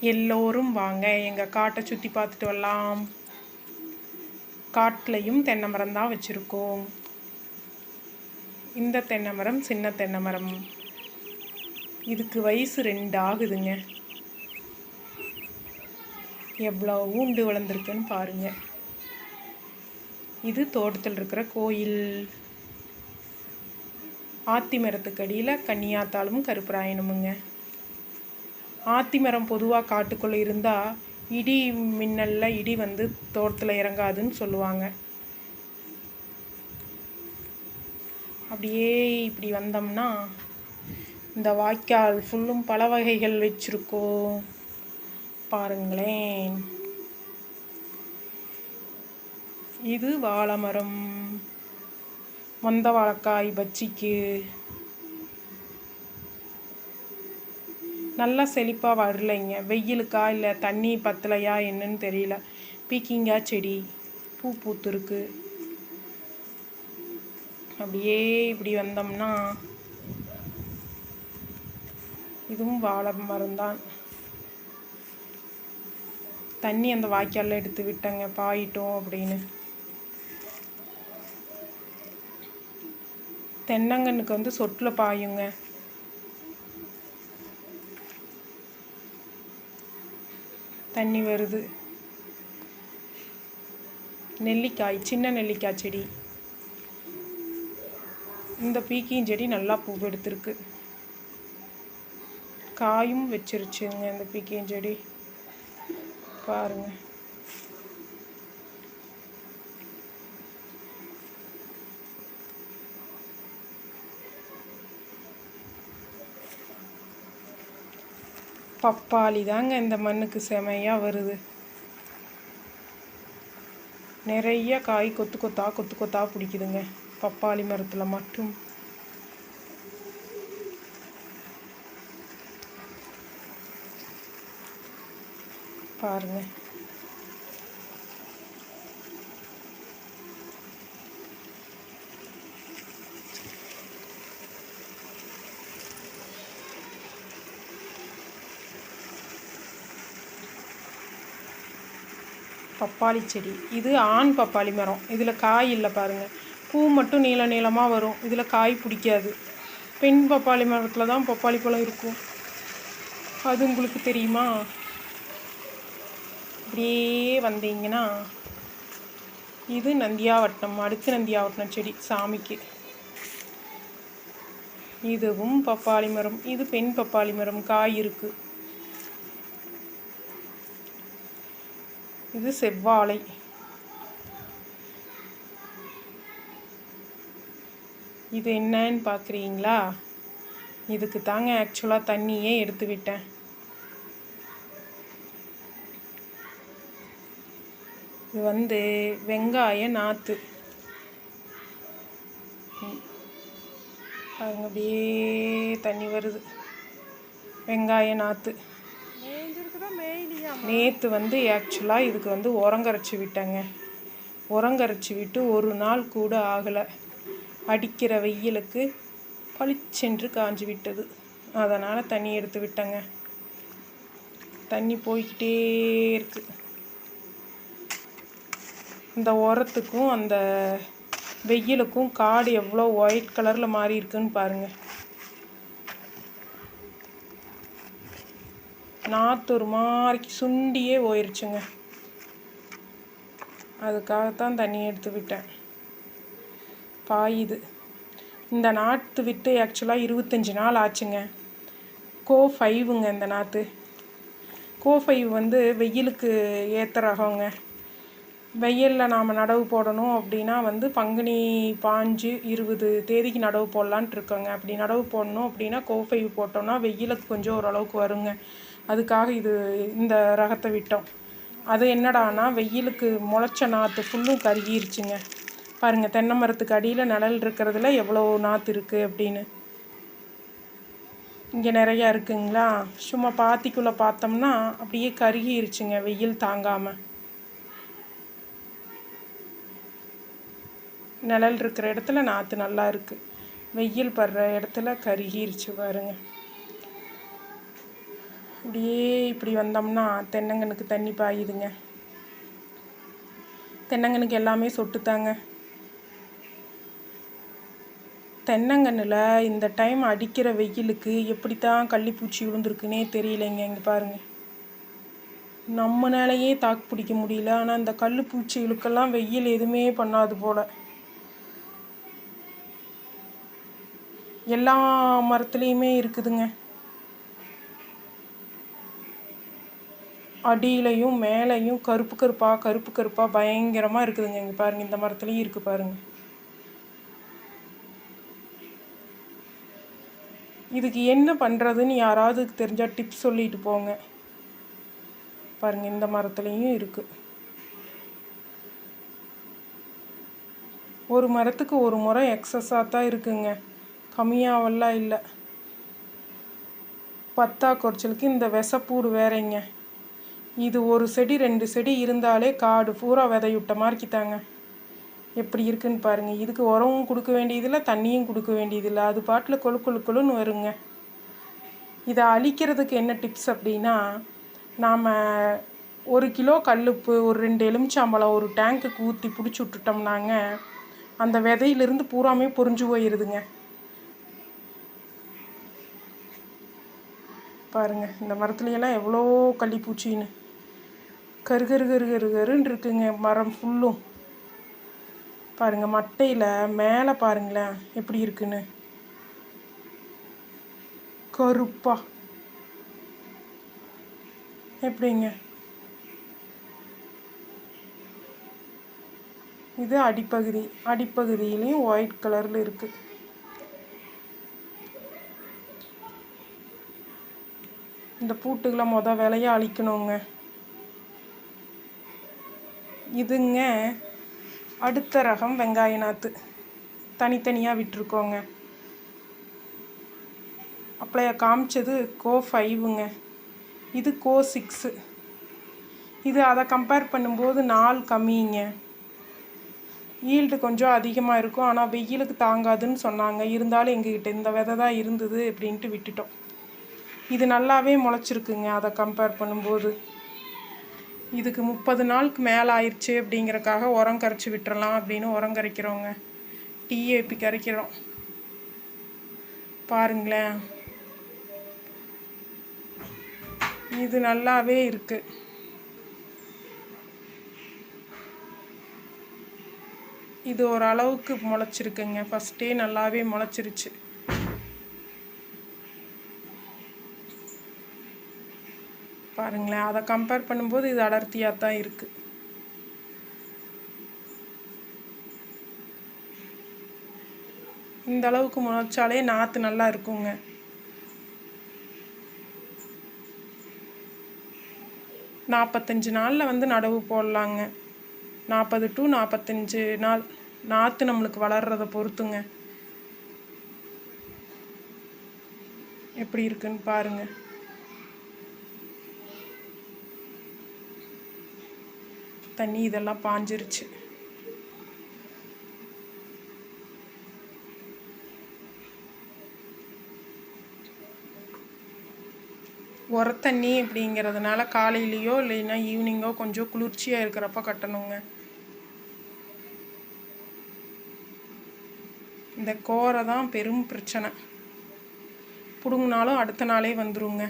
எல்லோரும் வாங்க. எங்கள் காட்டை சுற்றி பார்த்துட்டு வரலாம். காட்டிலையும் தென்னை மரம் தான் வச்சுருக்கோம். இந்த தென்னை மரம் சின்ன தென்னை மரம். இதுக்கு வயசு ரெண்டு ஆகுதுங்க. எவ்வளோ ஊண்டு வளர்ந்துருக்குன்னு பாருங்க. இது தோட்டத்தில் இருக்கிற கோயில். ஆத்தி மரத்துக்கடியில் கன்னியாத்தாலும் கருப்பராயணமுங்க ஆத்திமரம் பொதுவாக காட்டுக்குள்ளே இருந்தால் இடி மின்னலில் இடி வந்து தோட்டத்தில் இறங்காதுன்னு சொல்லுவாங்க. அப்படியே இப்படி வந்தோம்னா இந்த வாய்க்கால் ஃபுல்லும் பல வகைகள் வச்சுருக்கோம். பாருங்களேன். இது வாழைமரம். மந்த வாழைக்காய் பஜ்ஜிக்கு நல்லா செழிப்பாக வரலைங்க. வெயிலுக்கா இல்லை தண்ணி பத்தலையா என்னன்னு தெரியல. பீக்கிங்கா செடி பூ பூத்துருக்கு. அப்படியே இப்படி வந்தோம்னா இதுவும் வாழை மரம்தான். தண்ணி அந்த வாய்க்காலில் எடுத்து விட்டங்க பாயிட்டோம் அப்படின்னு. தென்னங்கன்னுக்கு வந்து சொட்டில் பாயுங்க. தண்ணி வருது. நெல்லிக்காய் சின்ன நெல்லிக்காய் செடி. இந்த பீக்கியும் செடி நல்லா பூ எடுத்திருக்கு. காயும் வச்சிருச்சுங்க இந்த பீக்கியும் செடி. பாருங்கள் பப்பாளி தாங்க இந்த மண்ணுக்கு செமையாக வருது. நிறைய காய் கொத்து கொத்தா கொத்து கொத்தா பிடிக்குதுங்க. பப்பாளி மரத்தில் மட்டும். பாருங்கள் பப்பாளி செடி. இது ஆண் பப்பாளி மரம். இதில் காய் இல்லை பாருங்கள் பூ மட்டும் நீள நீளமாக வரும். இதில் காய் பிடிக்காது. பெண் பப்பாளி மரத்தில் தான் பப்பாளி பழம் இருக்கும். அது உங்களுக்கு தெரியுமா? அப்படியே வந்தீங்கன்னா இது நந்தியாவட்டம் அடுத்து நந்தியாவட்டம் செடி சாமிக்கு. இதுவும் பப்பாளி மரம். இது பெண் பப்பாளி மரம். காய் இருக்குது இது செவ்வாழை. இது என்னன்னு பார்க்குறீங்களா? இதுக்கு தாங்க ஆக்சுவலாக தண்ணியே எடுத்து விட்டேன். இது வந்து வெங்காய நாற்று பாருங்க அப்படியே தண்ணி வருது. வெங்காய நாற்று நேற்று வந்து ஆக்சுவலாக இதுக்கு வந்து உரங்கரைச்சி விட்டேங்க. உரங்கரைச்சி விட்டு ஒரு நாள் கூட ஆகலை. அடிக்கிற வெயிலுக்கு பளிச்சென்று காஞ்சி விட்டது. அதனால் தண்ணி எடுத்து விட்டேங்க. தண்ணி போய்கிட்டே இருக்கு. இந்த உரத்துக்கும் அந்த வெயிலுக்கும் காடு எவ்வளோ ஒயிட் கலரில் மாறி இருக்குன்னு பாருங்கள் நாற்று ஒரு மாதிரி சுண்டியே போயிருச்சுங்க. அதுக்காகத்தான் தண்ணி எடுத்து விட்டேன். பாயுது. இந்த நாற்று விட்டு ஆக்சுவலாக இருபத்தஞ்சி நாள் ஆச்சுங்க. கோ ஃபைவுங்க இந்த நாற்று கோ ஃபைவ் வந்து வெயிலுக்கு ஏற்ற ரகங்க. வெயிலில் நாம் நடவு போடணும் அப்படின்னா வந்து பங்குனி பாஞ்சு இருபது தேதிக்கு நடவு போடலான்ட்டு இருக்கோங்க. அப்படி நடவு போடணும் அப்படின்னா கோ ஃபைவ் போட்டோம்னா வெயிலுக்கு கொஞ்சம் ஓரளவுக்கு வருங்க. அதுக்காக இது இந்த ரகத்தை விட்டோம். அது என்னடானா வெயிலுக்கு முளைச்ச நாற்று ஃபுல்லும் கருகிருச்சுங்க. பாருங்கள் தென்னை மரத்துக்கு அடியில் நிழல் இருக்கிறதுல எவ்வளோ நாற்று இருக்குது அப்படின்னு. இங்கே நிறையா இருக்குங்களா? சும்மா பாத்திக்குள்ளே பார்த்தோம்னா அப்படியே கருகிருச்சுங்க வெயில் தாங்காமல் நிழல் இருக்கிற இடத்துல நாற்று நல்லா இருக்குது வெயில் படுற இடத்துல கருகிருச்சு பாருங்க. அப்படியே இப்படி வந்தோம்னா தென்னங்கனுக்கு தண்ணி பாயுதுங்க. தென்னங்கனுக்கு எல்லாமே சொட்டுத்தாங்க தென்னங்கன்னில் இந்த டைம் அடிக்கிற வெயிலுக்கு எப்படி தான் கள்ளிப்பூச்சி விழுந்திருக்குன்னே தெரியலைங்க இங்கே பாருங்கள் நம்மளாலேயே தாக்கு பிடிக்க முடியல. ஆனால் இந்த கல் பூச்சிகளுக்கெல்லாம் வெயில் எதுவுமே பண்ணாது போல். எல்லா மரத்துலேயுமே இருக்குதுங்க. அடியிலையும் மேலேயும் கருப்பு கருப்பாக கருப்பு கருப்பாக பயங்கரமாக இருக்குதுங்க. இங்கே பாருங்கள் இந்த மரத்துலேயும் இருக்குது பாருங்கள் இதுக்கு என்ன பண்ணுறதுன்னு யாராவது தெரிஞ்சால் டிப்ஸ் சொல்லிட்டு போங்க. பாருங்கள் இந்த மரத்துலேயும் இருக்குது ஒரு மரத்துக்கு ஒரு முறை எக்ஸஸாக தான் இருக்குங்க. கம்மியாகவெல்லாம் இல்லை. பத்தா குறைச்சலுக்கு இந்த விசப்பூடு வேறேங்க. இது ஒரு செடி ரெண்டு செடி இருந்தாலே காடு பூரா விதையுட்ட மார்க்கித்தாங்க எப்படி இருக்குன்னு பாருங்கள் இதுக்கு உரமும் கொடுக்க வேண்டியதில்லை தண்ணியும் கொடுக்க வேண்டியதில்லை. அது பாட்டில் கொழு கொழு கொழுன்னு வருங்க. இதை அழிக்கிறதுக்கு என்ன டிப்ஸ் அப்படின்னா நாம் ஒரு கிலோ கல்லுப்பு ஒரு ரெண்டு எலுமிச்சாம்பழம் ஒரு டேங்க்குக்கு ஊற்றி பிடிச்சி விட்டுட்டோம்னாங்க அந்த விதையிலிருந்து பூராமே பொறிஞ்சு போயிடுதுங்க பாருங்க இந்த மரத்துலையெல்லாம் எவ்வளோ கள்ளிப்பூச்சின்னு கரு கரு கரு கரு கருன்னு இருக்குங்க மரம் ஃபுல்லும் பாருங்கள் மட்டையில் மேலே பாருங்களேன் எப்படி இருக்குன்னு. கருப்பா. எப்படிங்க? இது அடிப்பகுதி. அடிப்பகுதியிலையும் ஒயிட் கலரில் இருக்குது இந்த பூட்டுகளை மொதல் விலையாக அழிக்கணுங்க. இதுங்க. அடுத்த ரகம் வெங்காய நாற்று தனித்தனியாக விட்டுருக்கோங்க. அப்படியே காமிச்சது கோ ஃபைவுங்க. இது கோ சிக்ஸு. இது அதை கம்பேர் பண்ணும்போது நாள் கம்மிங்க. ஈல்டு கொஞ்சம் அதிகமாக இருக்கும். ஆனால் வெயிலுக்கு தாங்காதுன்னு சொன்னாங்க. இருந்தாலும் எங்ககிட்ட இந்த விதை தான் இருந்தது அப்படின்ட்டு விட்டுட்டோம். இது நல்லாவே முளைச்சிருக்குங்க அதை கம்பேர் பண்ணும்போது. இதுக்கு முப்பது நாளுக்கு மேலே ஆயிடுச்சு அப்படிங்கிறக்காக உரம் கரைச்சி விட்டுறலாம் அப்படின்னு உரம் கரைக்கிறோங்க டிஏபி கரைக்கிறோம். பாருங்களேன். இது நல்லாவே இருக்குது இது ஓரளவுக்கு முளைச்சிருக்குங்க. ஃபஸ்ட்டே நல்லாவே முளைச்சிருச்சு. பாருங்களேன். அதை கம்பேர் பண்ணும்போது இது அடர்த்தியாக தான் இருக்குது இந்த அளவுக்கு முளைச்சாலே நாற்று நல்லா இருக்குங்க. நாற்பத்தஞ்சு நாளில் வந்து நடவு போடலாங்க. நாற்பது டு நாற்பத்தஞ்சு நாள். நாற்று நம்மளுக்கு வளர்கிறத பொறுத்துங்க. எப்படி இருக்குன்னு பாருங்கள் தண்ணி இதெல்லாம் பாஞ்சிருச்சு. உரத்தண்ணி அப்படிங்கிறதுனால காலையிலையோ இல்லைன்னா ஈவினிங்கோ கொஞ்சம் குளிர்ச்சியாக இருக்கிறப்ப கட்டணுங்க. இந்த கோரை தான் பெரும் பிரச்சனை. பிடுங்கினாலும் அடுத்த நாளே வந்துருங்க.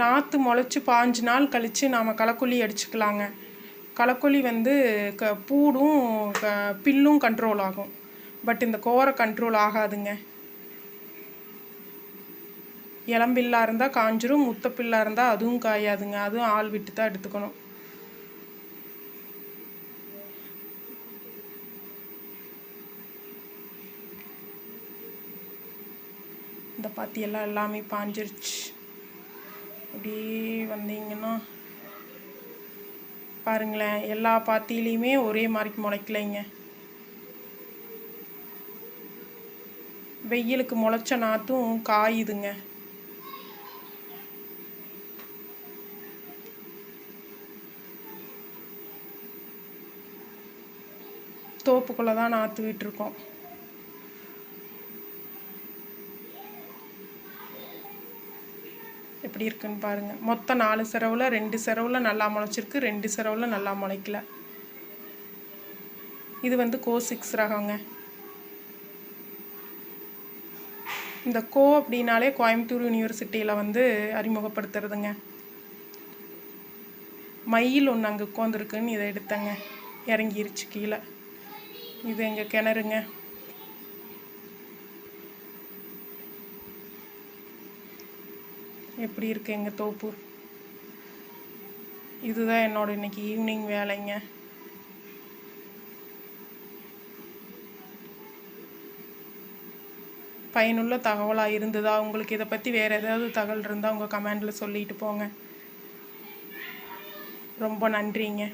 நாற்று முளைச்சி பாஞ்சு நாள் கழித்து நாம் களைக்கொல்லி அடிச்சுக்கலாங்க. களைக்கொல்லி வந்து க பூடும் க பில்லும் கண்ட்ரோல் ஆகும். பட் இந்த கோரை கண்ட்ரோல் ஆகாதுங்க. இளம்பில்லா இருந்தால் காஞ்சிரும் முத்தப்பில்லா இருந்தால் அதுவும் காயாதுங்க. அதுவும் ஆள் விட்டு தான் எடுத்துக்கணும். இந்த பாத்தியெல்லாம் எல்லாமே பாஞ்சிருச்சு. அப்படியே வந்தீங்கன்னா பாருங்களேன் எல்லா பாத்தியிலையுமே ஒரே மாதிரிக்கு முளைக்கலைங்க. வெயிலுக்கு முளைச்ச நாற்றும் காயுதுங்க. தோப்புக்குள்ளே தான் நாற்று விட்டுருக்கோம் எப்படி இருக்குன்னு பாருங்கள் மொத்தம் நாலு செரவில் ரெண்டு செரவில் நல்லா முளைச்சிருக்கு ரெண்டு செரவில் நல்லா முளைக்கல. இது வந்து கோ சிக்ஸ் ரகங்க. இந்த கோ அப்படின்னாலே கோயம்புத்தூர் யூனிவர்சிட்டியில் வந்து அறிமுகப்படுத்துறதுங்க. மயில் ஒன்று அங்கே உட்காந்துருக்குன்னு இதை எடுத்தேங்க. இறங்கிருச்சு கீழே. இது எங்கள் கிணறுங்க. எப்படி இருக்கு எங்கள் தோப்பு? இதுதான் என்னோட இன்றைக்கி ஈவினிங் வேலைங்க. பயனுள்ள தகவலாக இருந்ததா? உங்களுக்கு இதை பற்றி வேறு ஏதாவது தகவல் இருந்தால் உங்கள் கமெண்டில் சொல்லிட்டு போங்க. ரொம்ப நன்றிங்க.